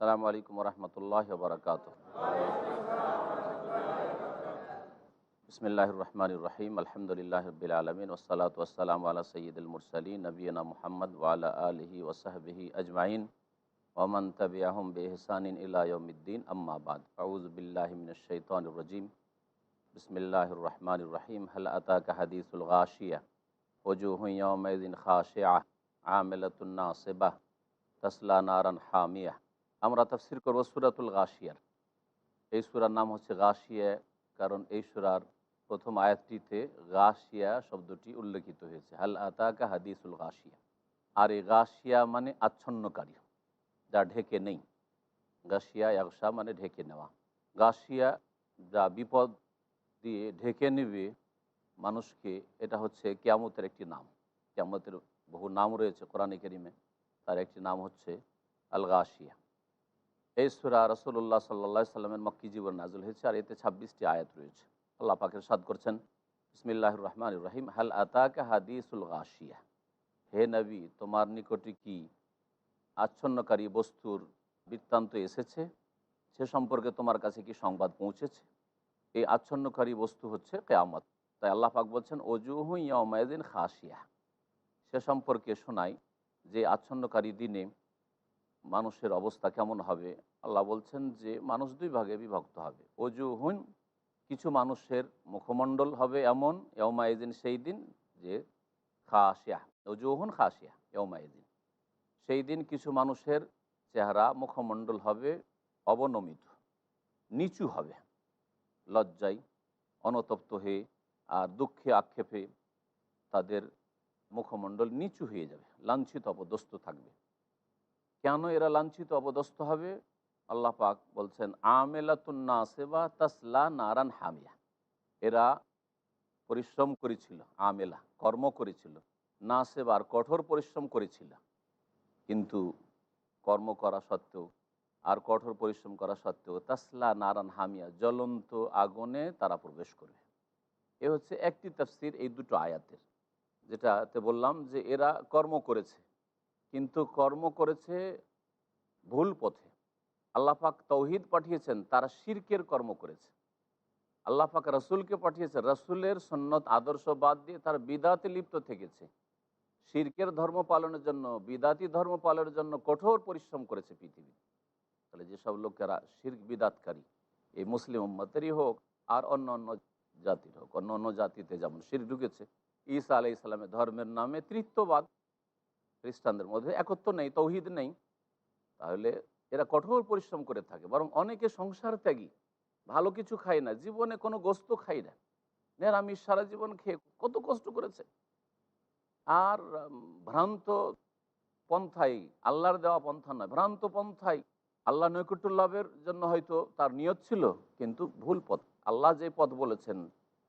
আসসালামু আলাইকুম রহমতুল্লাহ বরকাত বিসমিল্লাহ রহমান রহিম আলহামদুলিল্লাহ রবিল আলমিন ওসালাত ওসালাম আলা সঈদুল মুরসালী নবীনা মোহাম্মদ ওয়ালা আলহি ওসাহবিহি আজমাইন ওমান তবি আহম বেহসানিন ইলায়ুদ্দিন আম্মাবাদ আউজবিল্লাহমিনশৈতানরজিম বিসমিল্লাহ রহমান রহিম হল আতাক হাদিসুল গাশিয়া ওজুহ ইয়ৌমিন খাশিয়া আমেলতুন্না সেবাহ তসলা নারান হামিয়া আমরা তফসির করব সুরাতুল গাশিয়ার। এই সুরার নাম হচ্ছে গাশিয়া, কারণ এই সুরার প্রথম আয়াতটিতে গাশিয়া শব্দটি উল্লেখিত হয়েছে। হাল আতাকা হাদিসুল গাশিয়া। আর এই গাশিয়া মানে আচ্ছন্নকারী, যা ঢেকে নেই। গাশিয়া একসা মানে ঢেকে নেওয়া। গাশিয়া যা বিপদ দিয়ে ঢেকে নেবে মানুষকে, এটা হচ্ছে কেয়ামতের একটি নাম। কেয়ামতের বহু নাম রয়েছে কোরআন কেরিমে, তার একটি নাম হচ্ছে আল গাশিয়া এই সুরা রসুল্লাহ সাল্লা সাল্লামের মক্কি জীবন নাজুল হয়েছে আর এতে ছাব্বিশটি আয়াত রয়েছে। আল্লাহ পাকের সাদ করছেন ইসমিল্লাহ রহমান রহিম, হাল আতাকা হাদিসুল গাশিয়া। হে নবী, তোমার নিকটে কি আচ্ছন্নকারী বস্তুর বৃত্তান্ত এসেছে? সে সম্পর্কে তোমার কাছে কি সংবাদ পৌঁছেছে? এই আচ্ছন্নকারী বস্তু হচ্ছে কেয়ামত। তাই আল্লাহ পাক বলছেন অজুহু ইয়ামায়দিন খাসিয়া সে সম্পর্কে শোনাই যে আচ্ছন্নকারী দিনে মানুষের অবস্থা কেমন হবে? আল্লাহ বলছেন যে, মানুষ দুই ভাগে বিভক্ত হবে। অজুহুন কিছু মানুষের মুখমণ্ডল হবে এমন ইয়মায়দিন সেই দিন যে খাসিয়া অজুহুন খাসিয়া ইয়মায়দিন সেই দিন কিছু মানুষের চেহারা, মুখমণ্ডল হবে অবনমিত, নিচু হবে, লজ্জায়, অনতপ্ত হয়ে আর দুঃখে আক্ষেপে তাদের মুখমণ্ডল নিচু হয়ে যাবে, লাঞ্ছিত, অপদস্থ থাকবে। কেন এরা লাঞ্ছিত, অপদস্থ হবে? আল্লাহ পাক বলছেন আমেলাতুন্না সেবা তাসলা নারান হামিয়া। এরা পরিশ্রম করেছিল, আমেলা, কর্ম করেছিল। না সেবার কঠোর পরিশ্রম করেছিল। কিন্তু কর্ম করা সত্ত্বেও, আর কঠোর পরিশ্রম করা সত্ত্বেও তাসলা নারান হামিয়া, জ্বলন্ত আগুনে তারা প্রবেশ করবে। এ হচ্ছে একটি তফসির এই দুটো আয়াতের, যেটাতে বললাম যে এরা কর্ম করেছে। কিন্তু কর্ম করেছে ভুল পথে। আল্লাপাক তৌহিদ পাঠিয়েছেন, তারা শির্কের কর্ম করেছে। আল্লাপাক রসুলকে পাঠিয়েছে রসুলের সন্ন্যত আদর্শ বাদ দিয়ে তার বিদাতে লিপ্ত থেকেছে। শিরকের ধর্ম পালনের জন্য, বিদাতি ধর্ম পালনের জন্য কঠোর পরিশ্রম করেছে পৃথিবী। তাহলে যেসব লোকেরা শির্ক বিদাতকারী, এই মুসলিম উম্মতেরই হোক আর অন্য অন্য জাতির হোক, অন্য অন্য জাতিতে যেমন শির ঢুকেছে, ঈসা আলাই ইসলামের ধর্মের নামে তৃত্ববাদ খ্রিস্টানদের মধ্যে একত্র নেই, তৌহিদ নেই, তাহলে এরা কঠোর পরিশ্রম করে থাকে। বরং অনেকে সংসার ত্যাগী, ভালো কিছু খায় না, জীবনে কোনো গোস্ত খাই না, নিরামিষ সারা জীবন খেয়ে কত কষ্ট করেছে। আর ভ্রান্ত পন্থাই, আল্লাহর দেওয়া পন্থা নয়, ভ্রান্ত পন্থাই আল্লাহ নৈকট্য লাভের জন্য হয়তো তার নিয়ত ছিল, কিন্তু ভুল পথ। আল্লাহ যে পথ বলেছেন,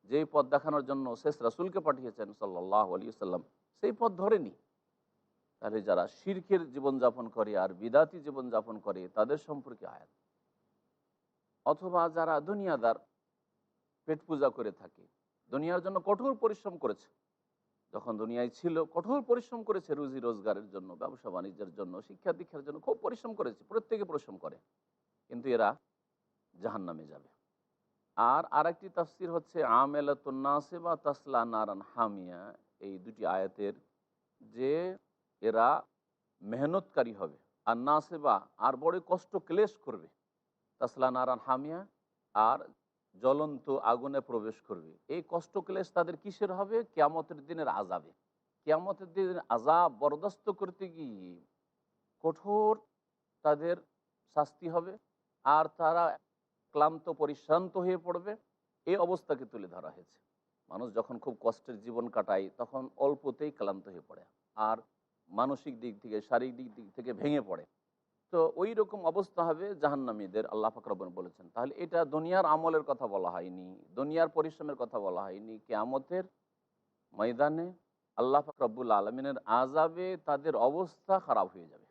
যেই পথ দেখানোর জন্য শেষ রাসুলকে পাঠিয়েছেন সাল্লাহ আলী সাল্লাম সেই পথ ধরেনি। তাহলে যারা শির্কের জীবনযাপন করে আর বিদাতি জীবনযাপন করে, তাদের সম্পর্কে আয়াত। অথবা যারা দুনিয়াদার পেট পূজা করে থাকে, দুনিয়ার জন্য কঠোর পরিশ্রম করেছে। যখন দুনিয়ায় ছিল, কঠোর পরিশ্রম করেছে রুজি রোজগারের জন্য, ব্যবসা বাণিজ্যের জন্য, শিক্ষা দীক্ষার জন্য, খুব পরিশ্রম করেছে, প্রত্যেকে পরিশ্রম করে। কিন্তু এরা জাহান নামে যাবে। আর আরেকটি তাফসির হচ্ছে আমেলাতুন্নাসে বা তাসলা নারান হামিয়া। এই দুটি আয়াতের যে এরা মেহনতকারী হবে। আর না সেবা আর বড় কষ্ট ক্লেশ করবে। তাসলা নারান হামিয়া, আর জ্বলন্ত আগুনে প্রবেশ করবে। এই কষ্ট ক্লেশ তাদের কিসের হবে? কেয়ামতের দিনের আজাবে কেয়ামতের দিনের আজাব বরদাস্ত করতে গিয়ে কঠোর তাদের শাস্তি হবে, আর তারা ক্লান্ত, পরিশ্রান্ত হয়ে পড়বে। এই অবস্থাকে তুলে ধরা হয়েছে। মানুষ যখন খুব কষ্টের জীবন কাটায়, তখন অল্পতেই ক্লান্ত হয়ে পড়ে। আর মানসিক দিক থেকে, শারীরিক দিক দিক থেকে ভেঙে পড়ে। তো ওই রকম অবস্থা হবে জাহান্নামীদের, আল্লাহ ফাকরবন বলেছেন। তাহলে এটা দুনিয়ার আমলের কথা বলা হয়নি, দুনিয়ার পরিশ্রমের কথা বলা হয়নি, কেয়ামতের ময়দানে আল্লাহ ফাকরবুল আলমিনের আজাবে তাদের অবস্থা খারাপ হয়ে যাবে।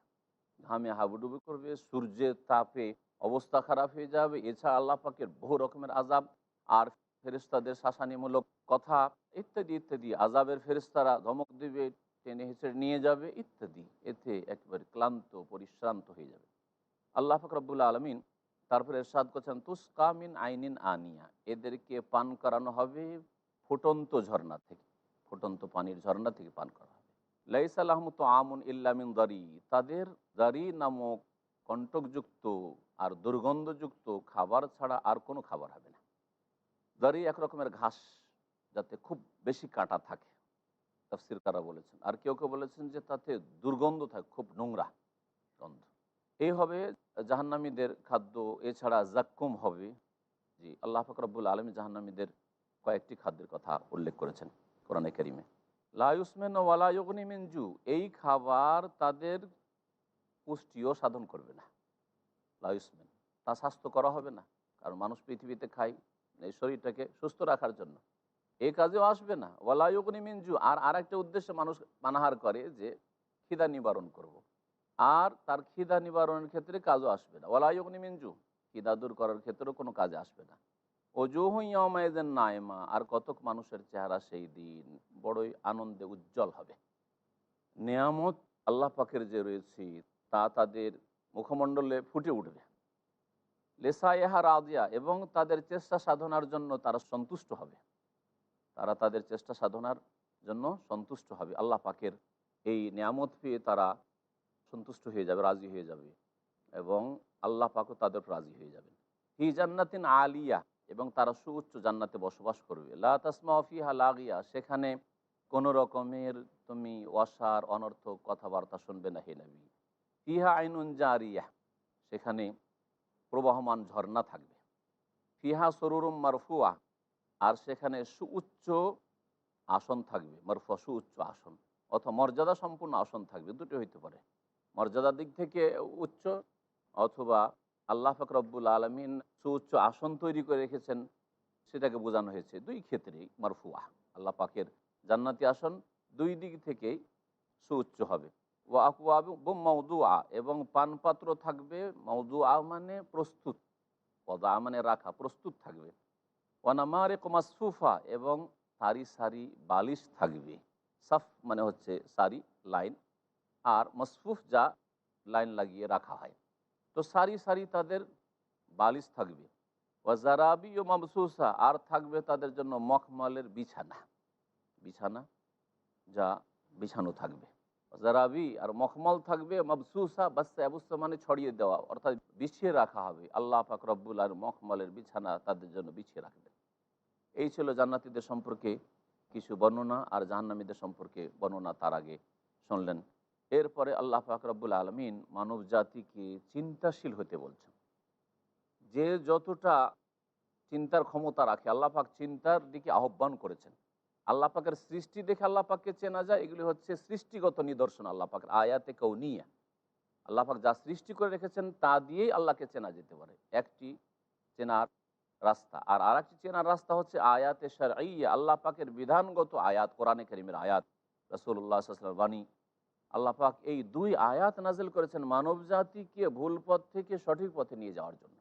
ঘামে হাবুডুবু করবে সূর্যের তাপে অবস্থা খারাপ হয়ে যাবে, এছাড়া আল্লাহ পাকের বহু রকমের আজাব আর ফেরিস্তাদের শাসানিমূলক কথা ইত্যাদি ইত্যাদি। আজাবের ফেরিস্তারা ধমক দিবে টেনে হেঁচড়ে নিয়ে যাবে, ইত্যাদি। এতে একেবারে ক্লান্ত, পরিশ্রান্ত হয়ে যাবে। আল্লাহ ফকরবুল্লা আলমিন তারপরে এরশাদ করছেন তুস্কামিন আইনিন আনিয়া। এদেরকে পান করানো হবে ফুটন্ত ঝর্ণা থেকে, ফুটন্ত পানির ঝর্ণা থেকে পান করা হবে। লাইসাল আহমদ আমুন ইল্লামিন দারি। তাদের দারি নামক কণ্টকযুক্ত আর দুর্গন্ধযুক্ত খাবার ছাড়া আর কোনো খাবার হবে না। দারি এক রকমের ঘাস যাতে খুব বেশি কাঁটা থাকে। তফসির কারা বলেছেন? আর কেউ কেউ বলেছেন যে তাতে দুর্গন্ধ থাকে, খুব নোংরা গন্ধ। এই হবে জাহান্নামীদের খাদ্য, এছাড়া জাক্কুম হবে। জি, আল্লাহ ফকরবুল আলমী জাহান্নামীদের কয়েকটি খাদ্যের কথা উল্লেখ করেছেন কোরআনে করিমে। লায়ুসমেন ওয়ালায়গনি মিনজু এই খাবার তাদের পুষ্টিও সাধন করবে না। লায়ুসমেন তা স্বাস্থ্য করা হবে না, কারণ মানুষ পৃথিবীতে খায় এই শরীরটাকে সুস্থ রাখার জন্য। এই কাজেও আসবে না। ওয়ালায়গনি মিনজু আর আরেকটা উদ্দেশ্যে মানুষ পানাহার করে যে খিদা নিবারণ করব। আর তার খিদা নিবারণের ক্ষেত্রে কাজও আসবে না। ওয়ালায়গনি মিনজু খিদা দূর করার ক্ষেত্রেও কোনো কাজে আসবে না। অজুহইয়ামায়দের নায়মা আর কতক মানুষের চেহারা সেই দিন বড়ই আনন্দে উজ্জ্বল হবে। নিয়ামত আল্লাহ পাকের যে রয়েছে, তা তাদের মুখমণ্ডলে ফুটে উঠবে। লেসাইহা রাজিয়া, এবং তাদের চেষ্টা সাধনার জন্য তারা সন্তুষ্ট হবে। তারা তাদের চেষ্টা সাধনার জন্য সন্তুষ্ট হবে। আল্লাহ পাকের এই নিয়ামত পেয়ে তারা সন্তুষ্ট হয়ে যাবে, রাজি হয়ে যাবে এবং আল্লাহ পাকও তাদের রাজি হয়ে যাবেন। হি জান্নাতিন আলিয়া এবং তারা সুউচ্চ জান্নাতে বসবাস করবে। লা তাসমা ফিহা লাগিয়া, সেখানে কোনো রকমের তুমি অসার, অনর্থক কথাবার্তা শুনবে না হে নবী। ফিহা আইনুন জারিয়া, সেখানে প্রবাহমান ঝর্ণা থাকবে। ফিহা সরুরুম মারফুয়া আর সেখানে সুউচ্চ আসন থাকবে মারফুয়া সুউচ্চ আসন, অথবা মর্যাদা সম্পূর্ণ আসন থাকবে, দুটো হইতে পারে। মর্যাদার দিক থেকে উচ্চ অথবা আল্লাহ ফকরব্বুল আলমিন সুউচ্চ আসন তৈরি করে রেখেছেন, সেটাকে বোঝানো হয়েছে দুই ক্ষেত্রেই মারফুয়া আল্লাহ পাকের জান্নাতি আসন দুই দিক থেকেই সুউচ্চ হবে। ও আকুয়া মৌদুয়া এবং পানপাত্র থাকবে মৌদুয়া মানে প্রস্তুত পদা মানে রাখা, প্রস্তুত থাকবে। ওয়ানামারে কমাসুফা এবং সারি সারি বালিশ থাকবে। সাফ মানে হচ্ছে সারি লাইন, আর মসফুফ যা লাইন লাগিয়ে রাখা হয়। তো সারি সারি তাদের বালিশ থাকবে। ওয়াজারাবি ও মামসুসা আর থাকবে তাদের জন্য মখমলের বিছানা। বিছানা যা বিছানো থাকবে। জারাবি আর মখমল থাকবে, মবসুসা বাস্তা অবস্থা মানে ছড়িয়ে দেওয়া, অর্থাৎ বিছিয়ে রাখা হবে। আল্লাহ পাক রব্বুল আর মখমলের বিছানা তাদের জন্য বিছিয়ে রাখবে এই ছিল জান্নাতিদের সম্পর্কে কিছু বর্ণনা আর জাহান্নামীদের সম্পর্কে বর্ণনা তার আগে শুনলেন। এরপরে আল্লাহ পাক রব্বুল আলমিন মানব জাতিকে চিন্তাশীল হতে বলছেন। যে যতটা চিন্তার ক্ষমতা রাখে, আল্লাহ পাক চিন্তার দিকে আহ্বান করেছেন। আল্লাহ পাকের সৃষ্টি দেখে আল্লাহ পাককে চেনা যায়, এগুলি হচ্ছে সৃষ্টিগত নিদর্শন আল্লাহ পাকের আয়াতে নিয়ে আল্লাহ পাক যা সৃষ্টি করে রেখেছেন, তা দিয়েই আল্লাহকে চেনা যেতে পারে। একটি চেনার রাস্তা, আর আর একটি চেনার রাস্তা হচ্ছে আয়াতে সার আল্লাহ পাকের বিধানগত আয়াত, কোরআনে করিমের আয়াত রসুল্লাহ বাণী। আল্লাহ পাক এই দুই আয়াত নাজিল করেছেন মানব জাতিকে ভুল পথ থেকে সঠিক পথে নিয়ে যাওয়ার জন্য।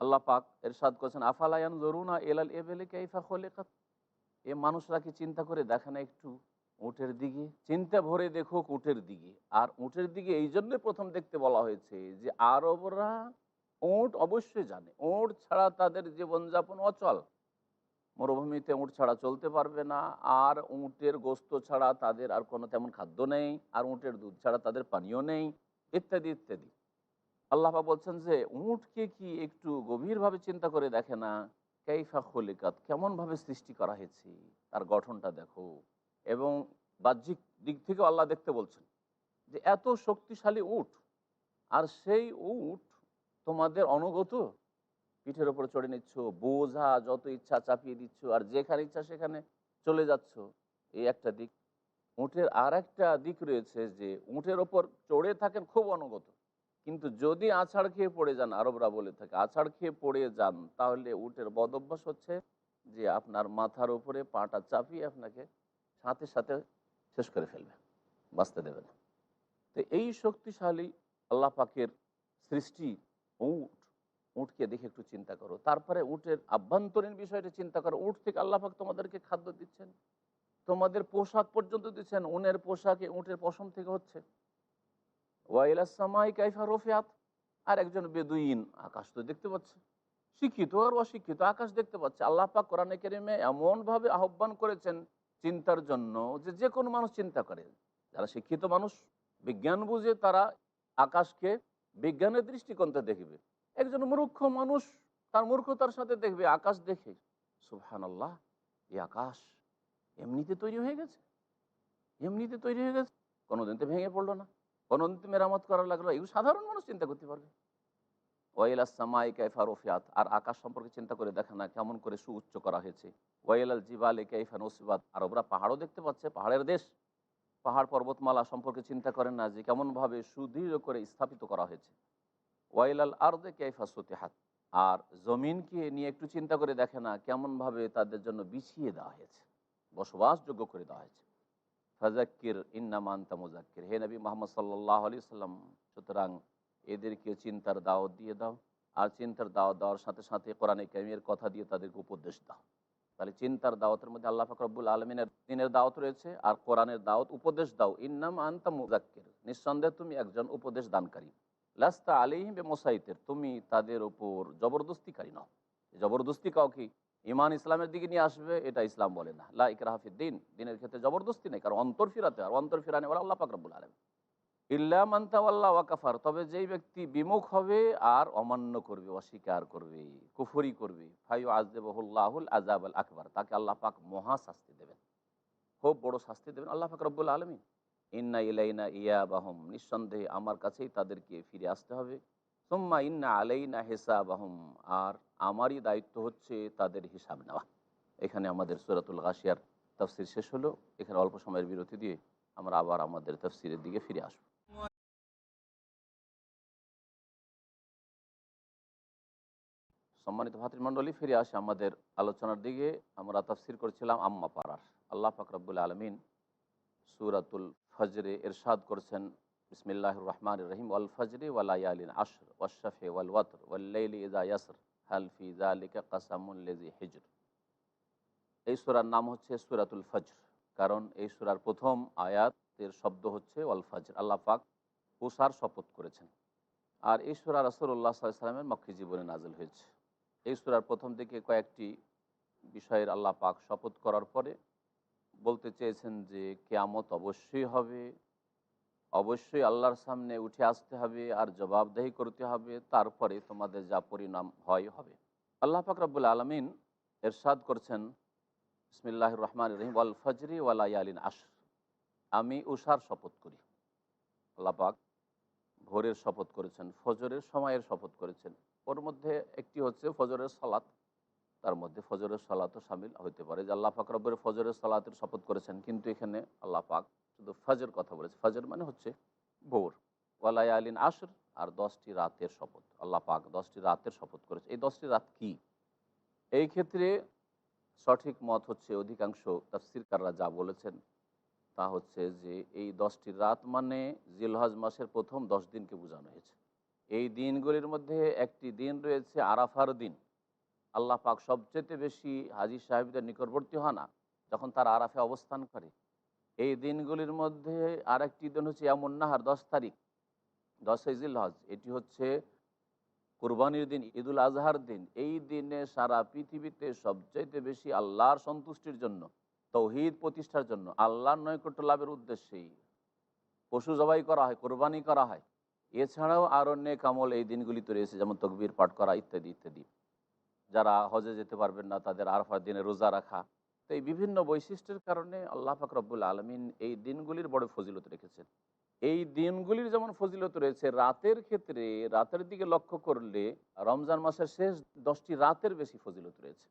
আল্লাহ পাক এরশাদ করেছেন আফালায়ান জরুনা এলাল এবেলে কাইফা খোলেকাত? এ মানুষরা কি চিন্তা করে দেখে না একটু উটের দিকে। চিন্তা ভরে দেখুক উটের দিকে। আর উটের দিকে এই জন্যই প্রথম দেখতে বলা হয়েছে যে, আরবরা উট অবশ্যই জানে। উট ছাড়া তাদের জীবনযাপন অচল। মরুভূমিতে উঁট ছাড়া চলতে পারবে না। আর উঁটের গোস্ত ছাড়া তাদের আর কোনো তেমন খাদ্য নেই। আর উঁটের দুধ ছাড়া তাদের পানীয় নেই, ইত্যাদি ইত্যাদি। আল্লাহা বলছেন যে, উঁটকে কি একটু গভীরভাবে চিন্তা করে দেখে না? কেইফা খলিকাত, কেমনভাবে সৃষ্টি করা হয়েছে, তার গঠনটা দেখো। এবং বাহ্যিক দিক থেকেও আল্লাহ দেখতে বলছেন যে, এত শক্তিশালী উট, আর সেই উট তোমাদের অনুগত পিঠের ওপরে চড়ে নিচ্ছ, বোঝা যত ইচ্ছা চাপিয়ে দিচ্ছ, আর যেখানে ইচ্ছা সেখানে চলে যাচ্ছ। এই একটা দিক। উঁটের আর একটা দিক রয়েছে যে, উঁটের ওপর চড়ে থাকেন খুব অনুগত। কিন্তু যদি আছাড় খেয়ে পড়ে যান, আরবরা বলে থাকে আছাড় খেয়ে পড়ে যান, তাহলে উটের বদ অভ্যাস হচ্ছে যে আপনার মাথার উপরে পাটা চাপিয়ে আপনাকে সাথে সাথে শেষ করে ফেলবে, বাঁচতে দেবে না। তো এই শক্তিশালী আল্লাহ পাকের সৃষ্টি উট, উটকে দেখে একটু চিন্তা করো। তারপরে উটের আভ্যন্তরীণ বিষয়টা চিন্তা করো। উট থেকে আল্লাহাক তোমাদেরকে খাদ্য দিচ্ছেন, তোমাদের পোশাক পর্যন্ত দিচ্ছেন, উনের পোশাকে, উটের পশম থেকে হচ্ছে। কাইফা আর একজন বেদুইন আকাশ তো দেখতে পাচ্ছে। শিক্ষিত আর অশিক্ষিত আকাশ দেখতে পাচ্ছে। আল্লাহ পাক কোরআনে কেরিমে এমনভাবে আহ্বান করেছেন চিন্তার জন্য যে যে কোনো মানুষ চিন্তা করে। যারা শিক্ষিত মানুষ, বিজ্ঞান বুঝে তারা আকাশকে বিজ্ঞানের দৃষ্টিকোণতে দেখবে। একজন মূর্খ মানুষ তার মূর্খতার সাথে দেখবে, আকাশ দেখে সুবহান আল্লাহ এই আকাশ এমনিতে তৈরি হয়ে গেছে। এমনিতে তৈরি হয়ে গেছে। কোনোদিন তো ভেঙে পড়ল না। কোনোদিন তো মেরামত করা লাগল, এগুলো সাধারণ মানুষ চিন্তা করতে পারবে। ওয়াইল আসামাই কাইফা রফিয়াত, আর আকাশ সম্পর্কে চিন্তা করে দেখে না, কেমন করে সুউচ্চ করা হয়েছে। ওয়াইল আল জিবাল এ কাইফা নসিবাত আরবরা পাহাড়ও দেখতে পাচ্ছে, পাহাড়ের দেশ। পাহাড় পর্বতমালা সম্পর্কে চিন্তা করেন না যে কেমনভাবে সুদৃঢ় করে স্থাপিত করা হয়েছে। ওয়াইল আল আর্দে কাইফা সতিহাত, আর জমিনকে নিয়ে একটু চিন্তা করে দেখে না কেমনভাবে তাদের জন্য বিছিয়ে দেওয়া হয়েছে, বসবাসযোগ্য করে দেওয়া হয়েছে। ফাজাক্কির ইন্নামান্তা মুজাক্কির। হে নবী মোহাম্মদ সাল্লাহ আলি সাল্লাম সুতরাং এদেরকে চিন্তার দাওয়াত দিয়ে দাও, আর চিন্তার দাওয়াত দেওয়ার সাথে সাথে কোরআনে কামিয়ের কথা দিয়ে তাদেরকে উপদেশ দাও। তাহলে চিন্তার দাওয়াতের মধ্যে আল্লাহ ফাকরবুল আলমিনের দিনের দাওয়াত রয়েছে, আর কোরআনের দাওয়াত উপদেশ দাও। ইন্নাম আন্তা মুজাক্কির, নিঃসন্দেহে তুমি একজন উপদেশ দানকারী। লাস্তা আলিহিম বে মোসাইতের তুমি তাদের ওপর জবরদস্তিকারী নও। জবরদস্তি কাউকে ইমান ইসলামের দিকে নিয়ে আসবে, এটা ইসলাম বলে না। লা ইকরাহাফিদ দিন, দিনের ক্ষেত্রে জবরদস্তি নেই, কারণ অন্তর ফিরাতে আর অন্তর ফিরানে বলে আল্লাহ পাকরবুল আলম ইল্লা মান্তাওয়াল্লাহ ওয়াকাফার তবে যেই ব্যক্তি বিমুখ হবে আর অমান্য করবে, অস্বীকার করবে, কুফরি করবে ফাইউ আজদেবহুল্লাহুল আজাব আল আকবর, তাকে আল্লাহ পাক মহা শাস্তি দেবেন। খুব বড় শাস্তি দেবেন আল্লাহ পাক রব্বুল আলমী ইন্না ইলাইনা ইয়া বাহম নিঃসন্দেহে আমার কাছেই তাদেরকে ফিরে আসতে হবে। সোম্মা ইন্না আলাইনা হেসা বাহম আর আমারই দায়িত্ব হচ্ছে তাদের হিসাব নেওয়া। এখানে আমাদের সুরাতুল গাশিয়ার তফসির শেষ হলো। এখানে অল্প সময়ের বিরতি দিয়ে আমরা আবার আমাদের তফসিরের দিকে ফিরে আসব। সম্মানিত ভাতৃমণ্ডলী, ফিরে আসে আমাদের আলোচনার দিকে। আমরা তফসির করছিলাম আম্মা পাড়ার। আল্লাহ ফাকরাবুল আলমিন সুরাতুল ফজরে এরশাদ করছেন বিসমিল্লাহ রহমান রহিম ওয়াল ফজরে ওয়ালায়ালিন আশর ওয়াশফে ওয়াল ওয়াতর ওয়াল্লাইলি ইজা ইয়াসর হালফি জালিকা কাসামুল্লেজি হিজর এই সুরার নাম হচ্ছে সুরাতুল ফজর। কারণ এই সুরার প্রথম আয়াতের শব্দ হচ্ছে ওয়াল ফজর। আল্লাহ পাক উষার শপথ করেছেন। আর এই সুরা রসুল্লাহ সাল্লামের মক্কি জীবনে নাজল হয়েছে। এই সুরার প্রথম দিকে কয়েকটি বিষয়ের আল্লাহ পাক শপথ করার পরে বলতে চেয়েছেন যে কেয়ামত অবশ্যই হবে। অবশ্যই আল্লাহর সামনে উঠে আসতে হবে আর জবাবদেহি করতে হবে, তারপরে তোমাদের যা পরিণাম হয় হবে। আল্লাহ পাক রব্বুল আলমিন এরশাদ করছেন ইসমিল্লাহ রহমান রহিম আল ফজরি ওয়ালা ইয়ালিন আশর। আমি উষার শপথ করি। আল্লাহ পাক ভোরের শপথ করেছেন, ফজরের সময়ের শপথ করেছেন। ওর মধ্যে একটি হচ্ছে ফজরের সালাত, তার মধ্যে ফজরের সালাতও সামিল হইতে পারে যে আল্লাহ পাক রব্বরের ফজরের সালাতের শপথ করেছেন, কিন্তু এখানে আল্লাহ পাক ফজর কথা বলেছে। ফজর মানে হচ্ছে ভোর। ওয়ালাই আলিন আসর আর দশটি রাতের শপথ। আল্লাহ পাক দশটি রাতের শপথ করেছে। এই দশটি রাত কি? এই ক্ষেত্রে সঠিক মত হচ্ছে অধিকাংশ তাফসিরকাররা যা বলেছেন তা হচ্ছে যে এই দশটি রাত মানে জিলহজ মাসের প্রথম দশ দিনকে বোঝানো হয়েছে। এই দিনগুলির মধ্যে একটি দিন রয়েছে আরাফার দিন। আল্লাহ পাক সবচেয়ে বেশি হাজির সাহেবদের নিকটবর্তী হয় না। যখন তারা আরাফে অবস্থান করে এই দিনগুলির মধ্যে আর একটি দিন হচ্ছে নাহার, দশ তারিখ, দশই জিলহজ। এটি হচ্ছে কুরবানির দিন, ঈদুল আজহার দিন। এই দিনে সারা পৃথিবীতে সবচাইতে বেশি আল্লাহর সন্তুষ্টির জন্য, তৌহিদ প্রতিষ্ঠার জন্য, আল্লাহর নৈকট্য লাভের উদ্দেশ্যেই পশু জবাই করা হয়, কোরবানি করা হয়। এছাড়াও আরও নেক আমল এই দিনগুলিতে রয়েছে যেমন তকবির পাঠ করা ইত্যাদি ইত্যাদি। যারা হজে যেতে পারবেন না, তাদের আরফার দিনে রোজা রাখা তো এই বিভিন্ন বৈশিষ্ট্যের কারণে আল্লাহ ফাকরবুল আলমিন এই দিনগুলির বড় ফজিলত রেখেছেন। এই দিনগুলির যেমন ফজিলত রয়েছে, রাতের ক্ষেত্রে, রাতের দিকে লক্ষ্য করলে রমজান মাসের শেষ দশটি রাতের বেশি ফজিলত রয়েছে।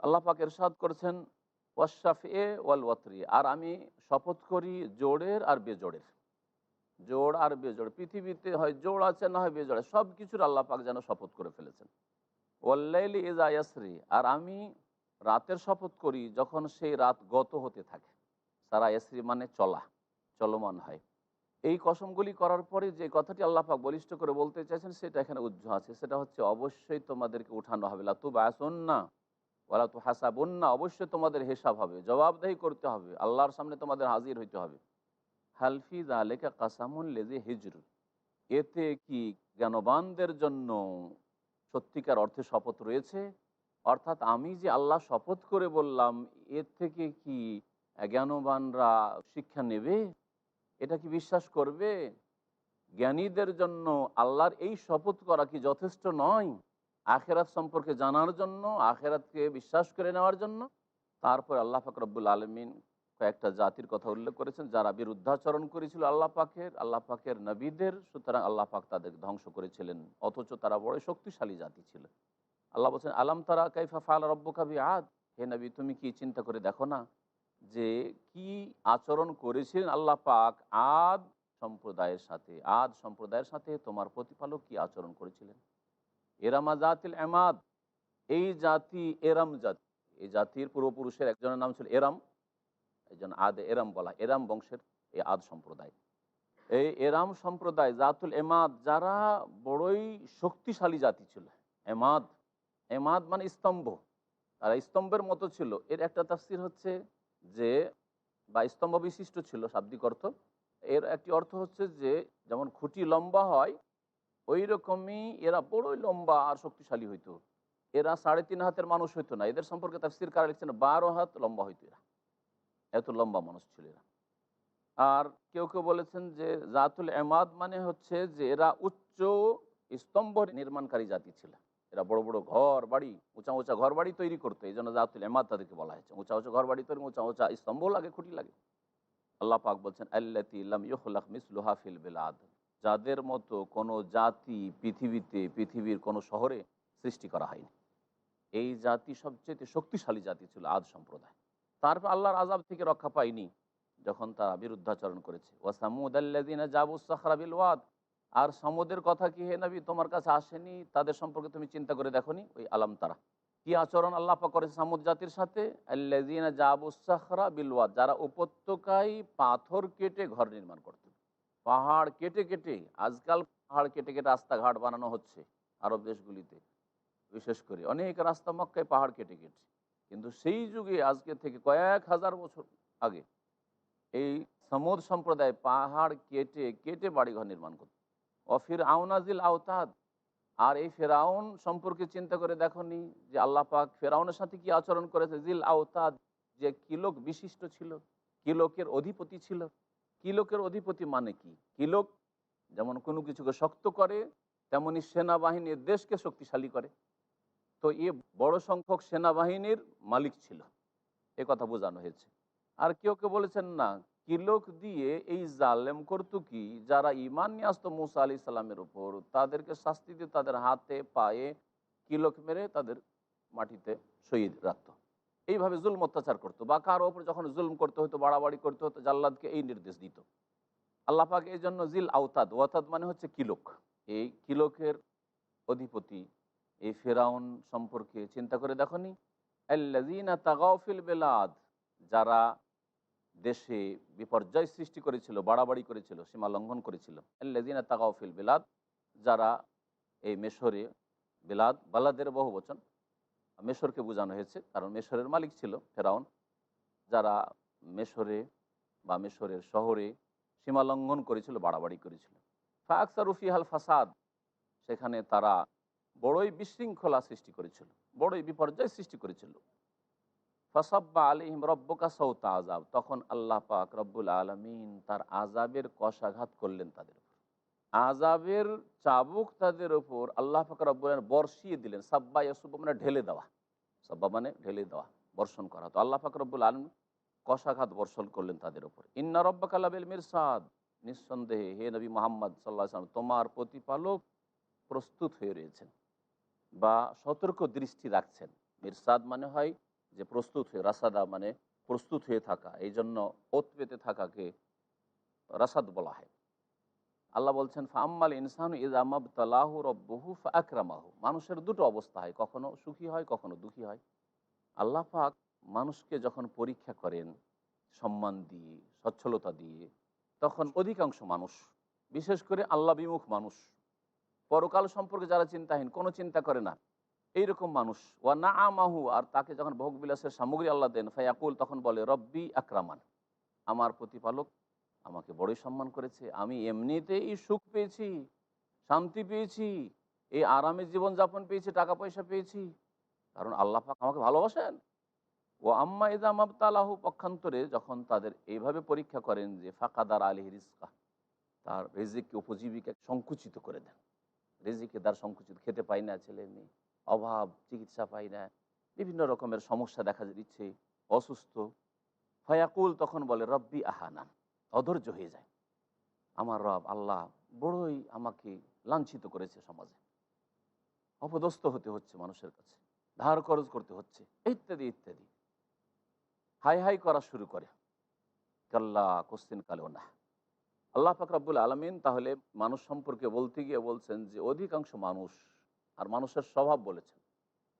আল্লাহ পাক এরশাদ করেছেন ওয়াশাফ এ ওয়াল ওয়াতরি আর আমি শপথ করি জোড়ের আর বেজোড়ের। জোড় আর বেজোড়, পৃথিবীতে হয় জোড় আছে, না হয় বেজোড়ে সব কিছুর আল্লাহ পাক যেন শপথ করে ফেলেছেন। ওয়াল্লাইলি ইজা ইয়াসরি আর আমি রাতের শপথ করি যখন সেই রাত গত হতে থাকে। সারা ইয়াসরি মানে চলা, চলমান হয়। এই কসমগুলি করার পরে যে কথাটি আল্লাহ পাক বলিষ্ঠ করে বলতে চাইছেন সেটা এখানে উজ্জ্ব আছে। সেটা হচ্ছে অবশ্যই তোমাদেরকে উঠানো হবে। লাতু বাসন না ওলা তো হাসাবন না অবশ্যই তোমাদের হিসাব হবে, জবাবদাহি করতে হবে। আল্লাহর সামনে তোমাদের হাজির হইতে হবে। হালফি আলেকা কাসামুন লেজে হিজর। এতে কি জ্ঞানবানদের জন্য সত্যিকার অর্থে শপথ রয়েছে? অর্থাৎ আমি যে আল্লাহ শপথ করে বললাম, এর থেকে কি জ্ঞানবানরা শিক্ষা নেবে? এটা কি বিশ্বাস করবে? জ্ঞানীদের জন্য আল্লাহর এই শপথ করা কি যথেষ্ট নয়? আখেরাত সম্পর্কে জানার জন্য, আখেরাতকে বিশ্বাস করে নেওয়ার জন্য? তারপর আল্লাহ ফাকরবুল আলমিন কয়েকটা জাতির কথা উল্লেখ করেছেন, যারা বিরুদ্ধাচরণ করেছিল আল্লাহ পাকের আল্লাহ পাকের নবীদের, সুতরাং আল্লাহ পাক তাদের ধ্বংস করেছিলেন, অথচ তারা বড় শক্তিশালী জাতি ছিল। আল্লাহ বলছেন, আলাম তারা কাইফা ফাল রব্য কাবি আদ হে নবী, তুমি কি চিন্তা করে দেখো না যে কি আচরণ করেছিলেন আল্লাহ পাক আদ সম্প্রদায়ের সাথে? আদ সম্প্রদায়ের সাথে তোমার প্রতিপালক কি আচরণ করেছিলেন? এরামা জাতিল এমাদ। এই জাতি এরাম জাতি। এই জাতির পূর্বপুরুষের একজনের নাম ছিল এরাম। একজন আদ এরাম বলা, এরাম বংশের এই আদ সম্প্রদায়। এই এরাম সম্প্রদায়, জাতুল এমাদ, যারা বড়ই শক্তিশালী জাতি ছিল, এমাদ। এমাদ মানে স্তম্ভ। তারা স্তম্ভের মতো ছিল। এর একটা তাফসির হচ্ছে যে, বা স্তম্ভ বিশিষ্ট ছিল শাব্দিক অর্থ। এর একটি অর্থ হচ্ছে যে, যেমন খুঁটি লম্বা হয় ওই রকমই এরা বড়ই লম্বা আর শক্তিশালী হইতো। এরা সাড়ে তিন হাতের মানুষ হইতো না। এদের সম্পর্কে তাফসির কারা লিখছেন? বারো হাত লম্বা হইতো এরা। এত লম্বা মানুষ ছিল এরা। আর কেউ কেউ বলেছেন যে, জাতুল এমাদ মানে হচ্ছে যে, এরা উচ্চ স্তম্ভ নির্মাণকারী জাতি ছিল। এরা বড় বড় ঘর বাড়ি, উঁচা উঁচা ঘর বাড়ি তৈরি করতো, এই জন্য জাতুল এমাদ তাদেরকে বলা হয়েছে। উঁচা উঁচা ঘর বাড়ি তৈরি, উঁচা উঁচা স্তম্ভ লাগে, খুঁটি লাগে। আল্লাহ পাক বলছেন ফিল বিলাদ। যাদের মতো কোনো জাতি পৃথিবীতে, পৃথিবীর কোনো শহরে সৃষ্টি করা হয়নি। এই জাতি সবচেয়ে শক্তিশালী জাতি ছিল আদ সম্প্রদায়। তারপর আল্লাহর আজাব থেকে রক্ষা পায়নি, যখন তারা বিরুদ্ধাচরণ করেছে। ওয়াসামুদ আল্লাদিনা জাবুস ওয়াদ আর সমুদের কথা কি হে নবী? তোমার কাছে আসেনি, তাদের সম্পর্কে তুমি চিন্তা করে দেখো নি ওই আলাম তারা। কি আচরণ আল্লাহ করেছে সামুদ জাতির সাথে? যারা উপত্যকায় পাথর কেটে ঘর নির্মাণ করত। পাহাড় কেটে কেটে, আজকাল পাহাড় কেটে কেটে রাস্তাঘাট বানানো হচ্ছে আরব দেশগুলিতে। বিশেষ করে অনেক রাস্তা মক্কায় পাহাড় কেটে কেটে। কিন্তু সেই যুগে, আজকে থেকে কয়েক হাজার বছর আগে, এই সমুদ সম্প্রদায় পাহাড় কেটে কেটে বাড়িঘর নির্মাণ করত। অফির আউনাজিল আওতাদ। আর এই ফেরাউন সম্পর্কে চিন্তা করে দেখনি যে আল্লাহ পাক ফেরাউনের সাথে কি আচরণ করেছে? জিল আওতাদ যে কিলোক বিশিষ্ট ছিল? কিলোকের অধিপতি ছিল? কিলোকের অধিপতি মানে কি? কিলোক যেমন কোনো কিছুকে শক্ত করে, তেমনি সেনাবাহিনীর দেশকে শক্তিশালী করে। তো এ বড় সংখ্যক সেনাবাহিনীর মালিক ছিল। এ কথা বোঝানো হয়েছে। আর কেউ কেউ বলেছেন, না কিলোক দিয়ে এই জালেম করতো কি? যারা ইমান নিয়ে আসতো মুসা আলি সাল্লামের উপর, তাদেরকে শাস্তি দিয়ে তাদের হাতে, পায়ে কিলোক মেরে তাদের মাটিতে শহীদ রাখত। এইভাবে জুলম অত্যাচার করতো বা কারও ওপর যখন জুলম করতে হতো, বাড়াবাড়ি করতে হতো, জাল্লাদকে এই নির্দেশ দিত। আল্লাহ পাক এই জন্য জিল আওতাদ, ওয়াতাদ মানে হচ্ছে কিলোক এই কিলোকের অধিপতি, এই ফেরাউন সম্পর্কে চিন্তা করে দেখনি? আল্লাজিনা তাগাউফিল বেলাদ, যারা দেশে বিপর্যয় সৃষ্টি করেছিল, বাড়াবাড়ি করেছিল, সীমা লঙ্ঘন করেছিল। আল্লাজিনা তাগাউফিল বেলাদ, যারা এই মেশরে, বেলাদ, বালাদের বহু বচন মেশরকে বোঝানো হয়েছে। কারণ মেশরের মালিক ছিল ফেরাউন, যারা মেশরে বা মেশরের শহরে সীমা লঙ্ঘন করেছিল, বাড়াবাড়ি করেছিল। ফাকসার রুফিহাল ফাসাদ, সেখানে তারা বড়ই বিশৃঙ্খলা সৃষ্টি করেছিল, বড়ই বিপর্যয় সৃষ্টি করেছিল। ফসাব্বা আলিহিম রব্বকা সৌতা আজাব তখন আল্লাহ পাক রব্বুল আলমিন তার আজাবের কষাঘাত করলেন তাদের উপর। আজাবের চাবুক তাদের উপর আল্লাহ পাক রব্বুল বর্ষিয়ে দিলেন। সাব্বা ইয়াসুব মানে ঢেলে দেওয়া। সাব্বা মানে ঢেলে দেওয়া, বর্ষণ করা। তো আল্লাহ পাক রব্বুল আলম কষাঘাত বর্ষণ করলেন তাদের উপর। ইন্না রব্বাক আল্লাবিল মিরসাদ। নিঃসন্দেহে হে নবী মোহাম্মদ সাল্লাহ সাল্লাম তোমার প্রতিপালক প্রস্তুত হয়ে রয়েছেন বা সতর্ক দৃষ্টি রাখছেন। মিরসাদ মানে হয় যে প্রস্তুত হয়ে, রাসাদা মানে প্রস্তুত হয়ে থাকা, এই জন্য ওত পেতে থাকাকে রাসাদ বলা হয়। আল্লাহ বলছেন ফাম্মাল ইনসান ইজ আমাব তালাহু রব্বহু আকরামাহু মানুষের দুটো অবস্থা হয়, কখনো সুখী হয়, কখনো দুঃখী হয়। আল্লাহ পাক মানুষকে যখন পরীক্ষা করেন সম্মান দিয়ে, সচ্ছলতা দিয়ে, তখন অধিকাংশ মানুষ, বিশেষ করে আল্লাহ বিমুখ মানুষ, পরকাল সম্পর্কে যারা চিন্তাহীন, কোনো চিন্তা করে না। এইরকম মানুষ। ওয়া না আমাহু আর তাকে যখন ভোগ বিলাসের সামগ্রী আল্লাহ দেন, ফায়াকুল, তখন বলে, রব্বি আক্রামান, আমার প্রতিপালক আমাকে বড়ই সম্মান করেছে। আমি এমনিতেই সুখ পেয়েছি, শান্তি পেয়েছি, এই আরামের জীবনযাপন পেয়েছি টাকা পয়সা পেয়েছি। কারণ আল্লাহ পাক আমাকে ভালোবাসেন। ও আম্মা ইদা মাবতালাহু, পক্ষান্তরে যখন তাদের এইভাবে পরীক্ষা করেন যে, ফাঁকাদার আলী রিস্কা তার রেজিককে উপজীবিকা সংকুচিত করে দেন। রেজিকে তার সংকুচিত, খেতে পাই না ছেলে মেয়ে অভাব, চিকিৎসা পাই না, বিভিন্ন রকমের সমস্যা দেখা দিচ্ছে, অসুস্থ। ফয়াকুল তখন বলে, রব্বি আহানান অধৈর্য হয়ে যায়। আমার রব, আল্লাহ বড়ই আমাকে লাঞ্ছিত করেছে সমাজে। অপদস্থ হতে হচ্ছে মানুষের কাছে, ধার খরচ করতে হচ্ছে, ইত্যাদি ইত্যাদি। হাই হাই করা শুরু করে। কাল্লা কোশ্চিন কালেও না। আল্লাহ ফাকরাবুল আলমিন তাহলে মানুষ সম্পর্কে বলতে গিয়ে বলছেন যে, অধিকাংশ মানুষ আর মানুষের স্বভাব বলেছেন।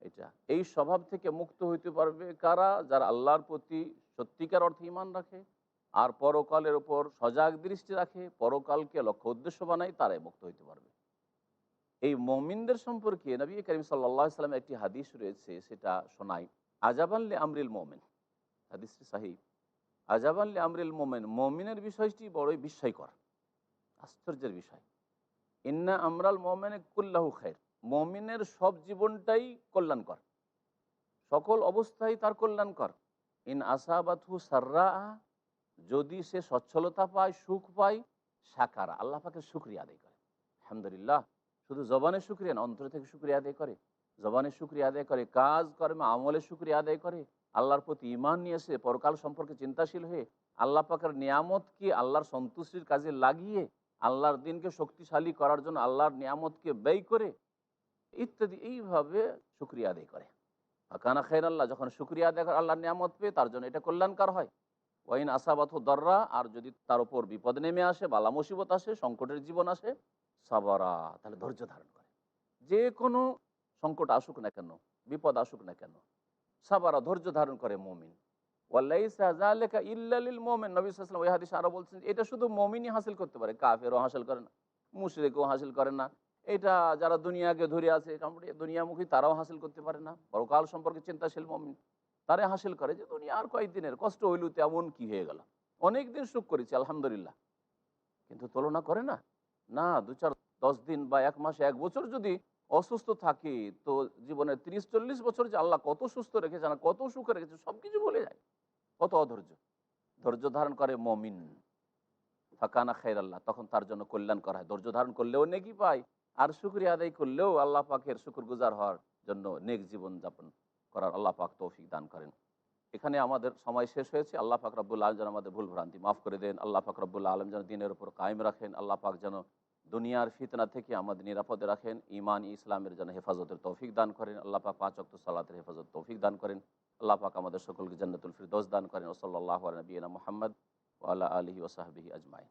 এটা এই স্বভাব থেকে মুক্ত হইতে পারবে কারা? যারা আল্লাহর প্রতি সত্যিকার অর্থে ইমান রাখে আর পরকালের ওপর সজাগ দৃষ্টি রাখে, পরকালকে লক্ষ্য উদ্দেশ্য বানায়, তারাই মুক্ত হইতে পারবে। এই মমিনদের সম্পর্কে নবী করিম সাল্লা সাল্লাম একটি হাদিস রয়েছে, সেটা শোনাই। আজাবাল্লে আমরিল মোমেন, হাদিসটি সাহি। আজাবাল্লে আমরিল মোমেন, মমিনের বিষয়টি বড়ই বিস্ময়কর, আশ্চর্যের বিষয়। ইন্না আমরাল মোমেনে কুল্লাহু খায়ের মমিনের সব জীবনটাই কল্যাণকর। সকল অবস্থায় তার কল্যাণকর। ইন আসাবাথু সার্রা, যদি সে সচ্ছলতা পায়, সুখ পায়, সাকারা। আল্লাহ পাকে শুক্রিয়া আদায় করে। আলহামদুলিল্লাহ, শুধু জবানে শুক্রিয়া না, অন্তর থেকে শুক্রিয়া আদায় করে। জবানে শুক্রিয়া আদায় করে, কাজ কর্মে, আমলে শুক্রিয়া আদায় করে। আল্লাহর প্রতি ইমান নিয়ে এসে, পরকাল সম্পর্কে চিন্তাশীল হয়ে, আল্লাহ পাকের নিয়ামতকে আল্লাহর সন্তুষ্টির কাজে লাগিয়ে, আল্লাহর দিনকে শক্তিশালী করার জন্য আল্লাহর নিয়ামতকে ব্যয় করে ইত্যাদি এইভাবে শুক্রিয়া আদায় করে। কানা খের আল্লাহ, যখন শুক্রিয়া আদায় করে আল্লাহর নিয়ামত পেয়ে তার জন্য এটা কল্যাণকার হয়। ওয়াইন আসাবাত দররা, আর যদি তার উপর বিপদ নেমে আসে, বালা মুসিবত আসে, সংকটের জীবন আসে, সাবারা, তাহলে ধৈর্য ধারণ করে। যে কোনো সংকট আসুক না কেন, বিপদ আসুক না কেন, সাবারা, ধৈর্য ধারণ করে মমিন। ইল্লালিল ওই হাদিস আরও বলছেন, এটা শুধু মমিনই হাসিল করতে পারে, কাফেরও হাসিল করে না, মুশরেকও হাসিল করে না। এটা যারা দুনিয়াকে ধরে আছে দুনিয়ামুখী তারাও হাসিল করতে পারে না। পরকাল সম্পর্কে চিন্তাশীল মমিন, তারাই হাসিল করে যে দুনিয়া আর কয়েকদিনের কষ্ট হইল তেমন কি হয়ে গেল। অনেক দিন সুখ করেছি, আলহামদুলিল্লাহ। কিন্তু তুলনা করে না? না, দু চার, দশ দিন বা এক মাস, এক বছর যদি অসুস্থ থাকে, তো জীবনের তিরিশ, চল্লিশ বছর যে আল্লাহ কত সুস্থ রেখেছে না, কত সুখে রেখেছে সব কিছু বলে যায়। কত অধৈর্য। ধৈর্য ধারণ করে মমিন। ফাঁকানা খাই আল্লাহ তখন তার জন্য কল্যাণ করা হয়। ধৈর্য ধারণ করলেও নেকি পায় আর শুক্রিয়া আদায় করলেও আল্লাহ পাকের শুকুর গুজার হওয়ার জন্য নেক জীবন যাপন করার আল্লাহ পাক তৌফিক দান করেন। এখানে আমাদের সময় শেষ হয়েছে। আল্লাহ পাক রব্বুল আলম যেন আমাদের ভুল ভ্রান্তি মাফ করে দেন। আল্লাহ পাক রব্বুল্লা আলম যেন দিনের উপর কায়েম রাখেন। আল্লাহ পাক যেন দুনিয়ার ফিতনা থেকে আমাদের নিরাপদে রাখেন। ইমান ইসলামের যেন হেফাজতের তৌফিক দান করেন। আল্লাহ পাক পাঁচ অক্ত সালাতের হেফাজত তৌফিক দান করেন। আল্লাহ পাক আমাদের সকলকে জান্নাতুল ফিরদৌস দান করেন। ওসল্লাহ নবীনা মোহাম্মদ ওয়ালা আলহি ওসাহাবিহি আজমাইন।